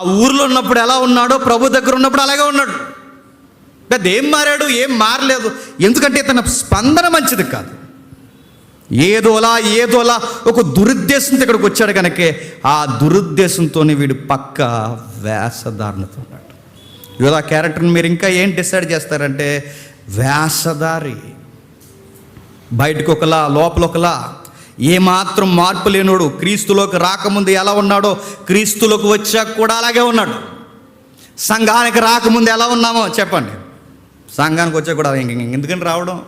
ఆ ఊర్లో ఉన్నప్పుడు ఎలా ఉన్నాడో ప్రభు దగ్గర ఉన్నప్పుడు అలాగే ఉన్నాడు. పెద్ద ఏం మారాడు ఏం మారలేదు. ఎందుకంటే తన స్పందన మంచిది కాదు. ఏదోలా ఏదోలా ఒక దురుద్దేశంతో ఇక్కడికి వచ్చాడు కనుకే ఆ దురుద్దేశంతోనే వీడు పక్క వేషధారణతో ఉన్నాడు. యోధా క్యారెక్టర్ని మీరు ఇంకా ఏం డిసైడ్ చేస్తారంటే వేషధారి. బయటకు ఒకలా లోపల ఒకలా ఏమాత్రం మార్పు లేనోడు క్రీస్తులోకి రాకముందు ఎలా ఉన్నాడో క్రీస్తులోకి వచ్చాక కూడా అలాగే ఉన్నాడు. సంఘానికి రాకముందు ఎలా ఉన్నామో చెప్పండి. సంఘానికి వచ్చాక కూడా ఇంక ఎందుకని రావడం?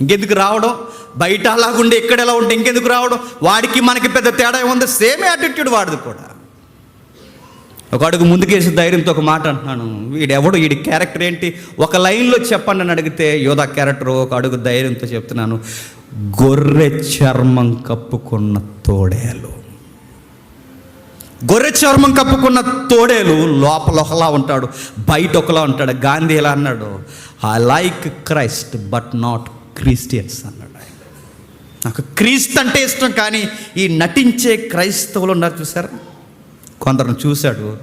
ఇంకెందుకు రావడం? బయట అలాగుండి ఎక్కడ ఎలా ఉంటే ఇంకెందుకు రావడం? వాడికి మనకి పెద్ద తేడా ఉంది సేమ్ యాటిట్యూడ్ వాడిది కూడా. ఒక అడుగు ముందుకేసి ధైర్యంతో ఒక మాట అంటున్నాను. వీడెవడు? వీడి క్యారెక్టర్ ఏంటి? ఒక లైన్లో చెప్పండి అని అడిగితే యోధా క్యారెక్టర్ ఒక అడుగు ధైర్యంతో చెప్తున్నాను. గొర్రె చర్మం కప్పుకున్న తోడేలు. గొర్రె చర్మం కప్పుకున్న తోడేలు లోపల ఒకలా ఉంటాడు బయట ఒకలా ఉంటాడు గాంధీ ఎలా అన్నాడు I like Christ but not Christians అన్నాడు ఆయన. నాకు క్రీస్తు అంటే ఇష్టం కానీ ఈ నటించే క్రైస్తవులు ఉన్నారు చూసారా? కొందరు చూశాడు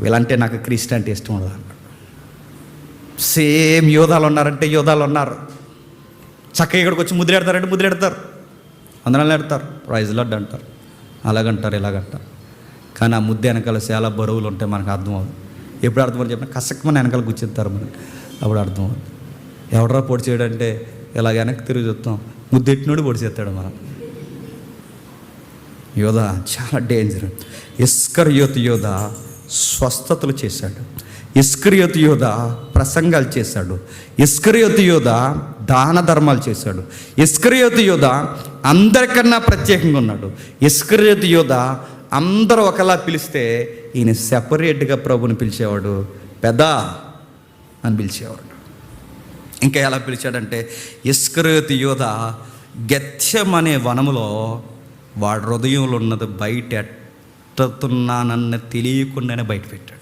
వీళ్ళంటే నాకు క్రీస్తు అంటే ఇష్టం ఉండదు అన్నాడు. సేమ్ యోధాలు ఉన్నారంటే యోధాలు ఉన్నారు. చక్కగా ఇక్కడికి వచ్చి ముద్రెడతారంటే ముద్రెడతారు. అందరం ఎడతారు ప్రైజ్ లడ్ అంటారు. అలాగంటారు ఇలాగంటారు. కానీ ఆ ముద్ద వెనకాల చాలా బరువులు ఉంటాయి మనకు అర్థమవుతుంది ఎప్పుడు అర్థమని చెప్పిన కసక్మని వెనకాల గుచ్చేస్తారు మనకి. అప్పుడు అర్థమవుతుంది ఎవడరా పొడి చేయడంటే ఇలా వెనక్కి తిరిగి చూస్తాం. ముద్దెట్టినోడు పొడి చేస్తాడు మనం. యోధ చాలా డేంజర్. ఇస్కర్ యోత్ యోధ స్వస్థతలు చేశాడు. ఇస్కరియోతు యోధ ప్రసంగాలు చేశాడు. ఇస్కరియోతు యోధ దాన ధర్మాలు చేశాడు. ఇస్కరియోతు యోధ అందరికన్నా ప్రత్యేకంగా ఉన్నాడు. ఇస్కరియోతు యోధ అందరూ ఒకలా పిలిస్తే ఈయన సెపరేట్గా ప్రభుని పిలిచేవాడు పెద్ద అని పిలిచేవాడు. ఇంకా ఎలా పిలిచాడంటే ఇస్కరేతు యోధ గత్యం అనే వనములో వాడు హృదయంలో ఉన్నది బయట ఎట్టతున్నానన్న తెలియకుండానే బయట పెట్టాడు.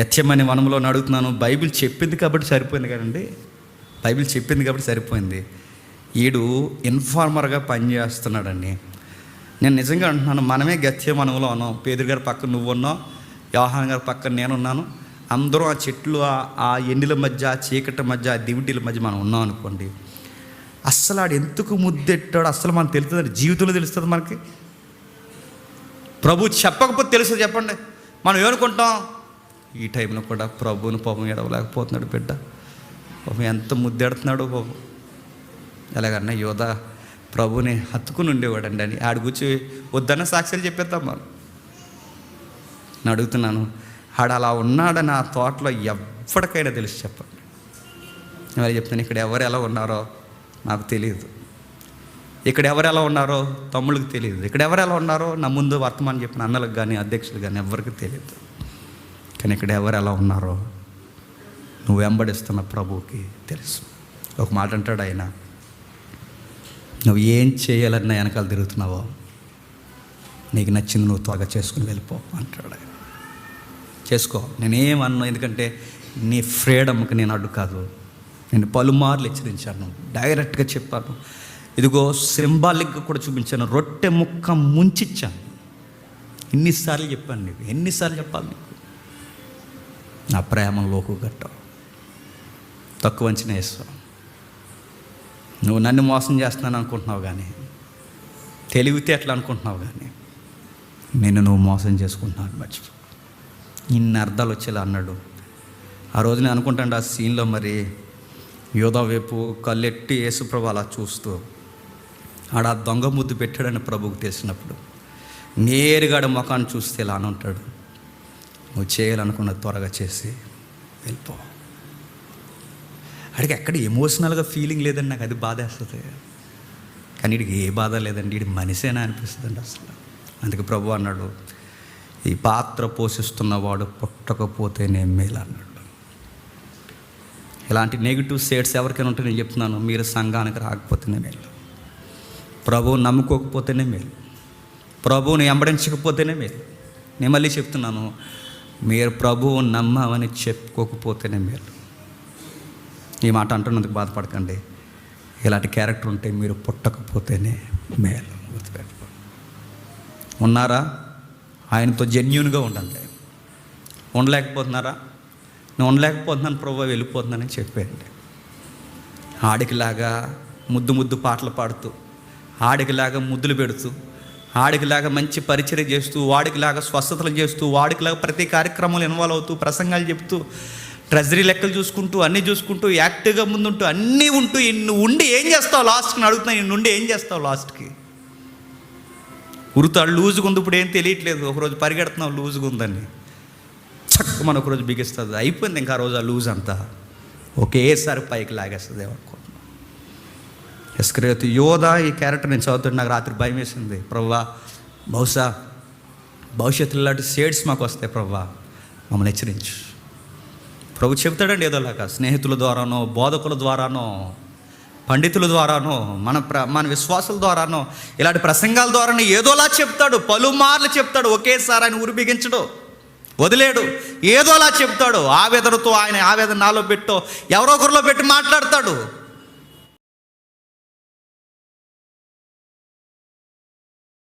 గత్యం అనే వనంలో అడుగుతున్నాను బైబిల్ చెప్పింది కాబట్టి సరిపోయింది కదండి? బైబిల్ చెప్పింది కాబట్టి సరిపోయింది. ఈడు ఇన్ఫార్మర్గా పనిచేస్తున్నాడండి. నేను నిజంగా అంటున్నాను మనమే గత్య వనంలో ఉన్నాం. పేదరి గారి పక్కన నువ్వు ఉన్నావు వ్యవహారం గారి పక్కన నేనున్నాను. అందరూ ఆ చెట్లు ఆ- ఆ ఎండిల మధ్య ఆ చీకటి మధ్య ఆ దివిటీల మధ్య మనం ఉన్నాం అనుకోండి. అస్సలు ఆడు ఎందుకు ముద్దెట్టాడు అస్సలు మనకు తెలుస్తుంది జీవితంలో తెలుస్తుంది మనకి. ప్రభు చెప్పకపోతే తెలుసు చెప్పండి. మనం ఏమనుకుంటాం? ఈ టైంలో కూడా ప్రభువుని పాపం ఎడవలేకపోతున్నాడు బిడ్డ. పాపం ఎంత ముద్దెడుతున్నాడు పాపం. ఎలాగన్నా యోధ ప్రభుని హత్తుకుని ఉండేవాడండి అని. ఆడు కూర్చి వద్దన్న సాక్షులు చెప్పేద్దాం మనం. నేను అడుగుతున్నాను ఆడు అలా ఉన్నాడని ఆ తోటలో ఎవరికైనా తెలిసి చెప్పండి. మరి చెప్తాను ఇక్కడ ఎవరు ఎలా ఉన్నారో నాకు తెలియదు. ఇక్కడ ఎవరు ఎలా ఉన్నారో తమ్ముళ్ళకి తెలియదు. ఇక్కడ ఎవరు ఎలా ఉన్నారో నా ముందు వర్తమానం చెప్పిన అన్నలకు కానీ అధ్యక్షులు కానీ ఎవరికి తెలియదు. కానీ ఇక్కడ ఎవరు ఎలా ఉన్నారో నువ్వు వెంబడిస్తున్న ప్రభువుకి తెలుసు. ఒక మాట అంటాడు ఆయన. నువ్వు ఏం చేయాలన్న వెనకాల తిరుగుతున్నావో నీకు నచ్చింది నువ్వు త్వరగా చేసుకుని వెళ్ళిపో అంటాడు ఆయన. చేసుకో. నేనేమన్నా ఎందుకంటే నీ ఫ్రీడమ్కి నేను అడ్డు కాదు. నేను పలుమార్లు హెచ్చరించాను. డైరెక్ట్గా చెప్పాను. ఇదిగో సింబాలిక్గా కూడా చూపించాను. రొట్టె ముక్క ముంచిచ్చాను. ఎన్నిసార్లు చెప్పాను నీకు? ఎన్నిసార్లు చెప్పాలి నీకు? నా ప్రేమలోకి గట్టావు తక్కువ అంచనా వేస్తావు నువ్వు నన్ను మోసం చేస్తున్నాను అనుకుంటున్నావు కానీ తెలివితే ఎట్లా అనుకుంటున్నావు కానీ నేను నువ్వు మోసం చేసుకుంటున్నావు మర్చిపో. ఇన్ని అర్థాలు వచ్చేలా అన్నాడు. ఆ రోజు నేను అనుకుంటాను ఆ సీన్లో మరి యోధా వైపు కళ్ళెట్టి యేసుప్రభు అలా చూస్తూ ఆడ దొంగ ముద్దు పెట్టాడని ప్రభుకు తెలిసినప్పుడు నేరుగా ముఖాన్ని చూస్తే ఇలా అని ఉంటాడు. నువ్వు చేయాలనుకున్న త్వరగా చేసి వెళ్ళిపోవాలి అడిగి ఎక్కడ ఎమోషనల్గా ఫీలింగ్ లేదండి నాకు అది బాధేస్తుంది కానీ వీడికి ఏ బాధ లేదండి వీడి మనిషేనా అనిపిస్తుంది అసలు. అందుకే ప్రభు అన్నాడు ఈ పాత్ర పోషిస్తున్నవాడు పుట్టకపోతేనే మేలు అన్నాడు. ఇలాంటి నెగిటివ్ షేడ్స్ ఎవరికైనా ఉంటే నేను చెప్తున్నాను మీరు సంఘానికి రాకపోతేనే మేలు. ప్రభువు నమ్ముకోకపోతేనే మేలు. ప్రభువుని వెంబడించకపోతేనే మేలు. నేను మళ్ళీ చెప్తున్నాను మీరు ప్రభువు నమ్మమని చెప్పుకోకపోతేనే మేలు. ఈ మాట అంటున్నందుకు బాధపడకండి. ఇలాంటి క్యారెక్టర్ ఉంటే మీరు పుట్టకపోతేనే మేలు గుర్తుపెట్టుకో ఉన్నారా? ఆయనతో జెన్యున్గా ఉండండి. ఉండలేకపోతున్నారా? నేను ఉండలేకపోతున్నాను ప్రభు వెళ్ళిపోతున్నానని చెప్పేయండి. ఆడికిలాగా ముద్దు ముద్దు పాటలు పాడుతూ ఆడికిలాగా ముద్దులు పెడుతూ ఆడికిలాగా మంచి పరిచయం చేస్తూ వాడికిలాగా స్వస్థతలు చేస్తూ వాడికిలాగా ప్రతి కార్యక్రమంలో ఇన్వాల్వ్ అవుతూ ప్రసంగాలు చెప్తూ ట్రెజరీ లెక్కలు చూసుకుంటూ అన్నీ చూసుకుంటూ యాక్టివ్గా ముందుంటూ అన్నీ ఉంటూ ఇన్ని ఉండి ఏం చేస్తావు లాస్ట్కి అడుగుతున్నా ఇన్ని ఉండి ఏం చేస్తావు లాస్ట్కి? ఉరుతాడు లూజుగా ఉంది ఇప్పుడు ఏం తెలియట్లేదు. ఒకరోజు పరిగెడుతున్నావు లూజుగా ఉందని. చక్క మన ఒకరోజు బిగిస్తుంది. అయిపోయింది ఇంకా ఆ రోజు ఆ లూజ్ అంతా. ఒకేసారి పైకి లాగేస్తుంది అనుకుంటున్నాను ఎస్క్రేత్ యోధ ఈ క్యారెక్టర్ నేను చదువుతుంటే నాకు రాత్రి భయం వేసింది. ప్రవ్వా బహుశా భవిష్యత్తులో లాంటి షేడ్స్ మాకు వస్తాయి ప్రవ్వా. మమ్మల్ని హెచ్చరించు. ప్రభు చెప్తాడండి ఏదోలాగా స్నేహితుల ద్వారానో బోధకుల ద్వారానో పండితుల ద్వారానో మన ప్ర మన విశ్వాసుల ద్వారానో ఇలాంటి ప్రసంగాల ద్వారానో ఏదోలా చెప్తాడు పలుమార్లు చెప్తాడు ఒకేసారి ఆయన ఉరి బిగించడు వదిలేడు ఏదోలా చెప్తాడు ఆవేదనతో ఆయన ఆవేదన నాలో పెట్టో ఎవరో ఒకరిలో పెట్టి మాట్లాడతాడు.